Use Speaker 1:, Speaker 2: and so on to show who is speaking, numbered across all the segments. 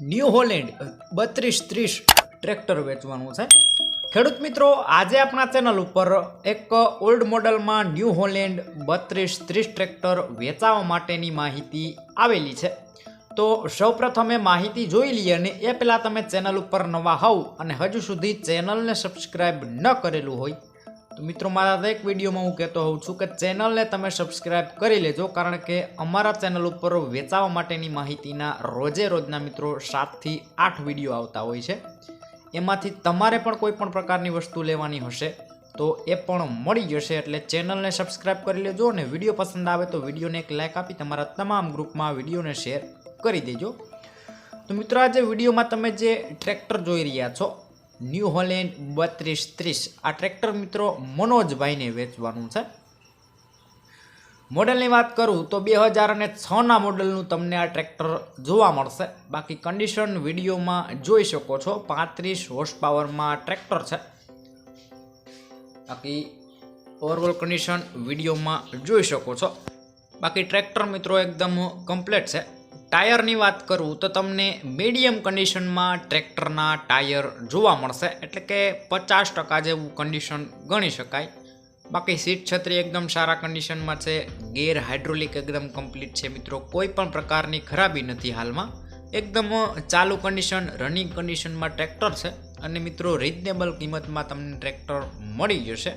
Speaker 1: New Holland, બત્રીસ ત્રીસ tractor વેચવાનું છે. ખેડૂત મિત્રો, આજે આપણા ચેનલ ઉપર એક ઓલ્ડ મોડલમાં ન્યૂ હોલેન્ડ બત્રીસ ત્રીસ ટ્રેક્ટર વેચાવા માટેની માહિતી આવેલી છે. તો સૌપ્રથમે માહિતી જોઈ લઈએ અને એ પહેલાં તમે ચેનલ ઉપર નવા હોવ અને હજુ સુધી ચેનલને સબસ્ક્રાઈબ ન કરેલું હોય તો મિત્રો, મારા દરેક વિડીયોમાં હું કહેતો હોઉં છું કે ચેનલને તમે સબસ્ક્રાઈબ કરી લેજો, કારણ કે અમારા ચેનલ ઉપર વેચાવા માટેની માહિતીના રોજે રોજના મિત્રો સાતથી આઠ વીડિયો આવતા હોય છે. એમાંથી તમારે પણ કોઈ પણ પ્રકારની વસ્તુ લેવાની હશે, તો એ પણ મળી જશે, એટલે ચેનલને સબસ્ક્રાઈબ કરી લેજો અને વીડિયો પસંદ આવે તો વિડીયોને એક લાઇક આપી તમારા તમામ ગ્રુપમાં વિડીયોને શેર કરી દેજો. તો મિત્રો, આજે વિડીયોમાં તમે જે ટ્રેક્ટર જોઈ રહ્યા છો ન્યૂ હોલેન્ડ બત્રીસ ત્રીસ. આ ટ્રેક્ટર મિત્રો મનોજભાઈને વેચવાનું છે. મોડલની વાત કરું તો બે હજાર અને છના મોડલનું તમને આ ટ્રેક્ટર જોવા મળશે. બાકી કન્ડિશન વિડીયોમાં જોઈ શકો છો. પાંત્રીસ હોર્સ પાવરમાં ટ્રેક્ટર છે. બાકી ઓવરઓલ કન્ડિશન વિડીયોમાં જોઈ શકો છો. બાકી ટ્રેક્ટર મિત્રો એકદમ કમ્પ્લીટ છે. ટાયરની વાત કરું તો તમને મીડિયમ કન્ડિશનમાં ટ્રેક્ટરના ટાયર જોવા મળશે. એટલે કે પચાસ ટકા જેવું કન્ડિશન ગણી શકાય. બાકી સીટ છત્રી એકદમ સારા કન્ડિશનમાં છે. ગેર હાઇડ્રોલિક એકદમ કમ્પ્લીટ છે મિત્રો. કોઈ પણ પ્રકારની ખરાબી નથી હાલમાં. એકદમ ચાલુ કન્ડિશન રનિંગ કન્ડિશનમાં ટ્રેક્ટર છે. અને મિત્રો રિઝનેબલ કિંમતમાં તમને ટ્રેક્ટર મળી જશે.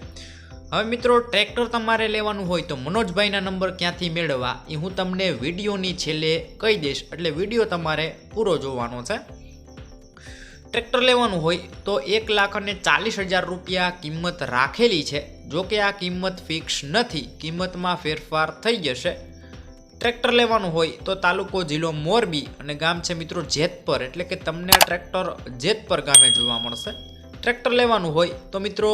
Speaker 1: હવે મિત્રો, ટ્રેક્ટર તમારે લેવાનું હોય તો મનોજભાઈના નંબર ક્યાંથી મેળવવા એ હું તમને વિડીયોની છેલ્લે કહી દઈશ. એટલે વીડિયો તમારે પૂરો જોવાનો છે. ટ્રેક્ટર લેવાનું હોય તો એક લાખ અને ચાલીસ હજાર રૂપિયા કિંમત રાખેલી છે. જો કે આ કિંમત ફિક્સ નથી, કિંમતમાં ફેરફાર થઈ જશે. ટ્રેક્ટર લેવાનું હોય તો તાલુકો જિલ્લો મોરબી અને ગામ છે મિત્રો જેતપર, એટલે કે તમને આ ટ્રેક્ટર જેતપર ગામે જોવા મળશે. ટ્રેક્ટર લેવાનું હોય તો મિત્રો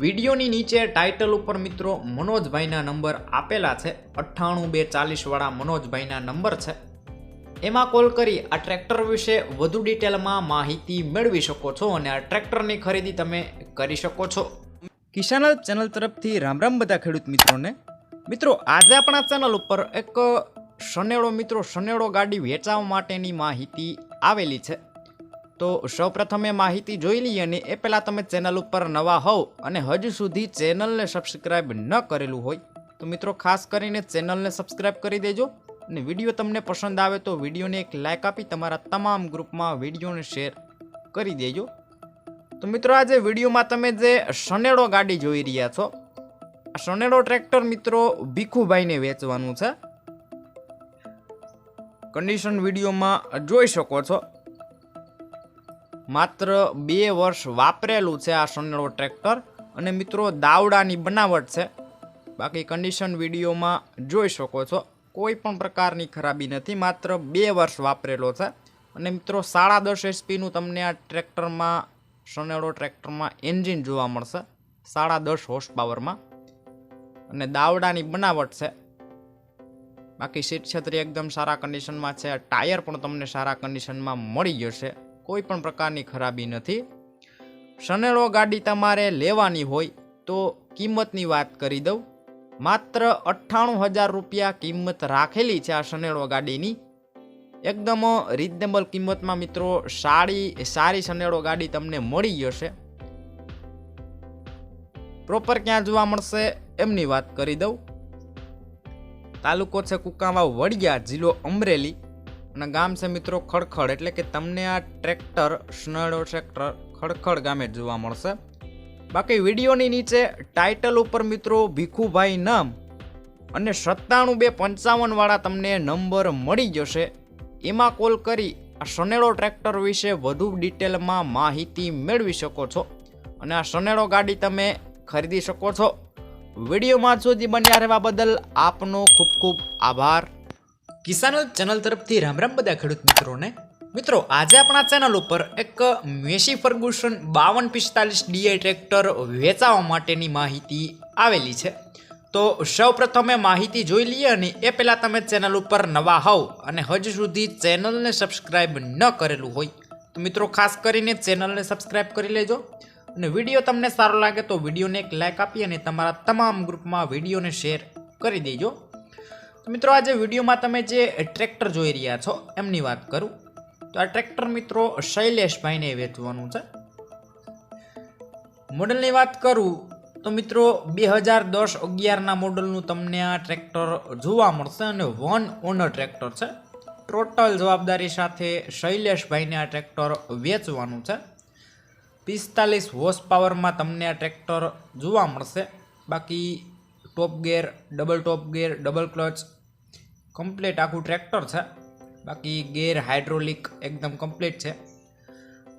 Speaker 1: વિડીયોની નીચે ટાઇટલ ઉપર મિત્રો મનોજભાઈના નંબર આપેલા છે. અઠ્ઠાણું બે ચાલીસવાળા મનોજભાઈના નંબર છે. એમાં કોલ કરી આ ટ્રેક્ટર વિશે વધુ ડિટેલમાં માહિતી મેળવી શકો છો અને આ ટ્રેક્ટરની ખરીદી તમે કરી શકો છો. કિસાનલ ચેનલ તરફથી રામ રામ બધા ખેડૂત મિત્રોને. મિત્રો, આજે આપણા ચેનલ ઉપર એક સનેડો મિત્રો સનેડો ગાડી વેચાવા માટેની માહિતી આવેલી છે. તો સૌપ્રથમે માહિતી જોઈ લઈએ અને એ પહેલાં તમે ચેનલ ઉપર નવા હોવ અને હજુ સુધી ચેનલને સબસ્ક્રાઈબ ન કરેલું હોય, તો મિત્રો ખાસ કરીને ચેનલને સબસ્ક્રાઈબ કરી દેજો અને વીડિયો તમને પસંદ આવે તો વિડીયોને એક લાઇક આપી તમારા તમામ ગ્રુપમાં વિડીયોને શેર કરી દેજો. તો મિત્રો આજે વિડીયોમાં તમે જે સનેડો ગાડી જોઈ રહ્યા છો, આ સનેડો ટ્રેક્ટર મિત્રો ભીખુભાઈને વેચવાનું છે. કન્ડિશન વિડીયોમાં જોઈ શકો છો. માત્ર બે વર્ષ વાપરેલું છે આ સનેડો ટ્રેક્ટર. અને મિત્રો, દાવડાની બનાવટ છે. બાકી કન્ડિશન વિડીયોમાં જોઈ શકો છો. કોઈ પણ પ્રકારની ખરાબી નથી, માત્ર બે વર્ષ વાપરેલો છે. અને મિત્રો, સાડા દસ એચપીનું તમને આ ટ્રેક્ટરમાં સનેડો ટ્રેક્ટરમાં એન્જિન જોવા મળશે. સાડા દસ હોર્સ પાવરમાં અને દાવડાની બનાવટ છે. બાકી સીટ છત્રી એકદમ સારા કન્ડિશનમાં છે. ટાયર પણ તમને સારા કન્ડિશનમાં મળી જશે. કોઈ પણ પ્રકારની ખરાબી નથી. સનેડો ગાડી તમારે લેવાની હોય તો કિંમતની વાત કરી દઉં. માત્ર અઠ્ઠાણું હજાર રૂપિયા કિંમત રાખેલી છે આ સનેડો ગાડીની. એકદમ રિઝનેબલ કિંમતમાં મિત્રો સારી સારી સનેડો ગાડી તમને મળી જશે. પ્રોપર ક્યાં જોવા મળશે એમની વાત કરી દઉં. તાલુકો છે કુકાવા વડિયા, જિલ્લો અમરેલી. અને ગામ છે મિત્રો ખડખડ, એટલે કે તમને આ ટ્રેક્ટર, સ્નડો ટ્રેક્ટર ખડખડ ગામે જોવા મળશે. બાકી વિડીયોની નીચે ટાઇટલ ઉપર મિત્રો ભીખુભાઈ નામ અને સત્તાણું બે પંચાવનવાળા તમને નંબર મળી જશે. એમાં કોલ કરી આ સનેડો ટ્રેક્ટર વિશે વધુ ડિટેલમાં માહિતી મેળવી શકો છો. અને આ સનેડો ગાડી તમે ખરીદી શકો છો. વિડીયોમાં સુધી બન્યા રહેવા બદલ આપનો ખૂબ ખૂબ આભાર. કિસાન ચેનલ તરફથી રામ રામ બધા ખેડૂત મિત્રોને. મિત્રો, આજે આપણા ચેનલ ઉપર એક મેસી ફર્ગુસન બાવન પિસ્તાલીસ ડીઆઈ ટ્રેક્ટર વેચાવા માટેની માહિતી આવેલી છે. તો સૌ પ્રથમે માહિતી જોઈ લઈએ અને એ પહેલાં તમે ચેનલ ઉપર નવા હોવ અને હજુ સુધી ચેનલને સબસ્ક્રાઈબ ન કરેલું હોય, તો મિત્રો ખાસ કરીને ચેનલને સબસ્ક્રાઈબ કરી લેજો. અને વીડિયો તમને સારો લાગે તો વિડીયોને એક લાઇક આપી અને તમારા તમામ ગ્રુપમાં વિડીયોને શેર કરી દેજો. તો મિત્રો આજે વિડીયોમાં તમે જે ટ્રેક્ટર જોઈ રહ્યા છો, એમની વાત કરું. તો આ ટ્રેક્ટર મિત્રો શૈલેષભાઈને વેચવાનું છે. મોડલની વાત કરું, તો મિત્રો બે હજાર દસ અગિયારના મોડલનું તમને આ ટ્રેક્ટર જોવા મળશે અને વન ઓનર ટ્રેક્ટર છે. ટોટલ જવાબદારી સાથે શૈલેષભાઈને આ ટ્રેક્ટર વેચવાનું છે. પિસ્તાલીસ હોર્સ પાવરમાં તમને આ ટ્રેક્ટર જોવા મળશે. બાકી top gear, double top gear, double clutch. Complete આખું ટ્રેક્ટર છે. બાકી ગેર હાઇડ્રોલિક એકદમ કમ્પ્લીટ છે.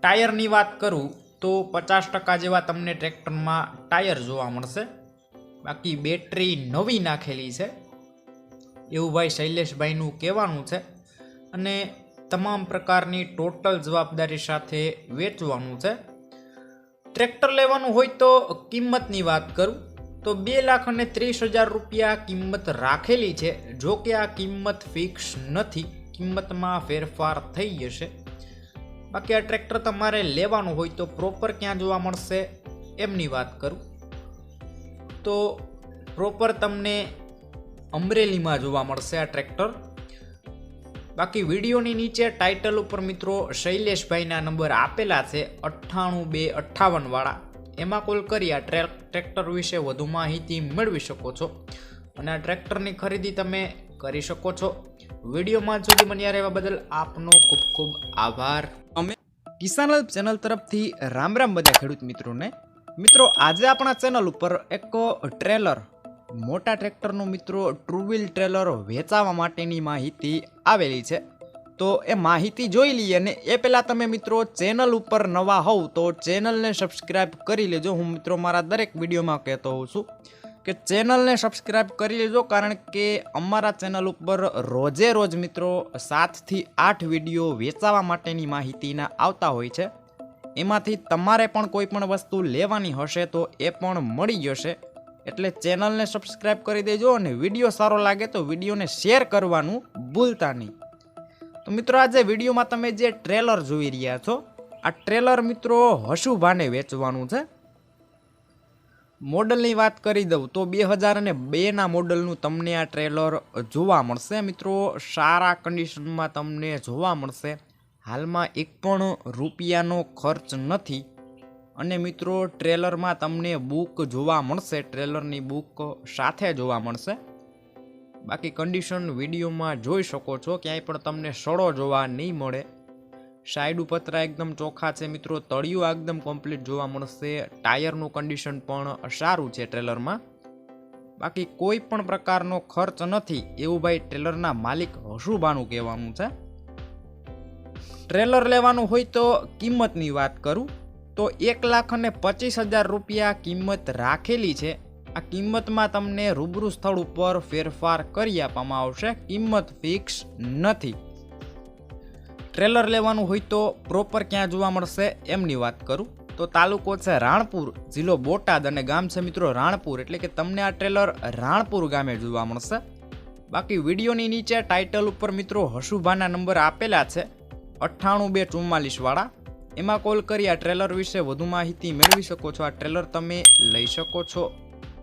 Speaker 1: ટાયરની વાત કરું તો પચાસ ટકા જેવા તમને ટ્રેક્ટરમાં ટાયર જોવા મળશે. બાકી બેટરી નવી નાખેલી છે. એવું ભાઈ શૈલેષભાઈનું કહેવાનું છે. અને તમામ પ્રકારની ટોટલ જવાબદારી સાથે વેચવાનું છે. ટ્રેક્ટર લેવાનું હોય તો કિંમતની વાત કરું. તો બે લાખ અને ત્રીસ હજાર રૂપિયા કિંમત રાખેલી છે. જો કે આ કિંમત ફિક્સ નથી. કિંમતમાં ફેરફાર થઈ જશે. બાકી આ ટ્રેક્ટર તમારે લેવાનું હોય તો પ્રોપર ક્યાં જોવા મળશે એમની વાત કરું. તો પ્રોપર તમને અમરેલીમાં જોવા મળશે આ ટ્રેક્ટર. બાકી વિડીયોની નીચે ટાઇટલ ઉપર મિત્રો શૈલેષભાઈના નંબર આપેલા છે અઠ્ઠાણું બે અઠ્ઠાવન વાળા. એમાં કોલ કરી આ ટ્રેક ટ્રેક્ટર વિશે વધુ માહિતી મેળવી શકો છો. અને આ ટ્રેક્ટરની ખરીદી તમે કરી શકો છો. વિડીયોમાં સુધી બન્યા રહેવા બદલ આપનો ખૂબ ખૂબ આભાર.
Speaker 2: અમે કિસાન ચેનલ તરફથી રામ રામ બધા ખેડૂત મિત્રોને. મિત્રો, આજે આપણા ચેનલ ઉપર એક ટ્રેલર, મોટા ટ્રેક્ટરનું મિત્રો ટ્રુ વ્હીલ ટ્રેલર વેચાવા માટેની માહિતી આવેલી છે. તો એ માહિતી જોઈ લઈએ અને એ પહેલાં તમે મિત્રો ચેનલ ઉપર નવા હોવ તો ચેનલને સબસ્ક્રાઈબ કરી લેજો. હું મિત્રો મારા દરેક વિડીયોમાં કહેતો હોઉં છું કે ચેનલને સબસ્ક્રાઈબ કરી લેજો કારણ કે અમારા ચેનલ ઉપર રોજે રોજ મિત્રો સાતથી આઠ વીડિયો વેચાવા માટેની માહિતીના આવતા હોય છે. એમાંથી તમારે પણ કોઈ પણ વસ્તુ લેવાની હશે તો એ પણ મળી જશે. એટલે ચેનલને સબસ્ક્રાઈબ કરી દેજો અને વીડિયો સારો લાગે તો વિડીયોને શેર કરવાનું ભૂલતા નહીં. તો મિત્રો આજે વિડીયોમાં તમે જે ટ્રેલર જોઈ રહ્યા છો, આ ટ્રેલર મિત્રો હશુભાને વેચવાનું છે. મોડલની વાત કરી દઉં તો બે હજાર અને બેના મોડલનું તમને આ ટ્રેલર જોવા મળશે. મિત્રો, સારા કન્ડિશનમાં તમને જોવા મળશે. હાલમાં એક પણ રૂપિયાનો ખર્ચ નથી. અને મિત્રો, ટ્રેલરમાં તમને બુક જોવા મળશે. ટ્રેલરની બુક સાથે જોવા મળશે. બાકી કન્ડિશન વિડીયોમાં જોઈ શકો છો, ક્યાંય પણ તમને સડો જોવા નહીં મળે. સાઈડ ઉપતરા એકદમ ચોખ્ખા છે મિત્રો, તળિયું એકદમ કમ્પ્લીટ જોવા મળશે. ટાયરનું કન્ડિશન પણ સારું છે ટ્રેલરમાં. બાકી કોઈ પણ પ્રકારનો ખર્ચ નથી, એવું ભાઈ ટ્રેલરના માલિક હશુબાનું કહેવાનું છે. ટ્રેલર લેવાનું હોય તો કિંમતની વાત કરું, તો એક લાખ અને પચીસ હજાર રૂપિયા કિંમત રાખેલી છે. આ કિંમતમાં તમને રૂબરૂ સ્થળ ઉપર ફેરફાર કરી આપવામાં આવશે. કિંમત ફિક્સ નથી. ટ્રેલર લેવાનું હોય તો પ્રોપર ક્યાં જોવા મળશે એમની વાત કરું. તો તાલુકો છે રાણપુર, જિલ્લો બોટાદ અને ગામ છે મિત્રો રાણપુર, એટલે કે તમને આ ટ્રેલર રાણપુર ગામે જોવા મળશે. બાકી વિડીયોની નીચે ટાઇટલ ઉપર મિત્રો હશુભાના નંબર આપેલા છે, અઠ્ઠાણું બે ચુમ્માલીસવાળા એમાં કોલ કરી આ ટ્રેલર વિશે વધુ માહિતી મેળવી શકો છો. આ ટ્રેલર તમે લઈ શકો છો.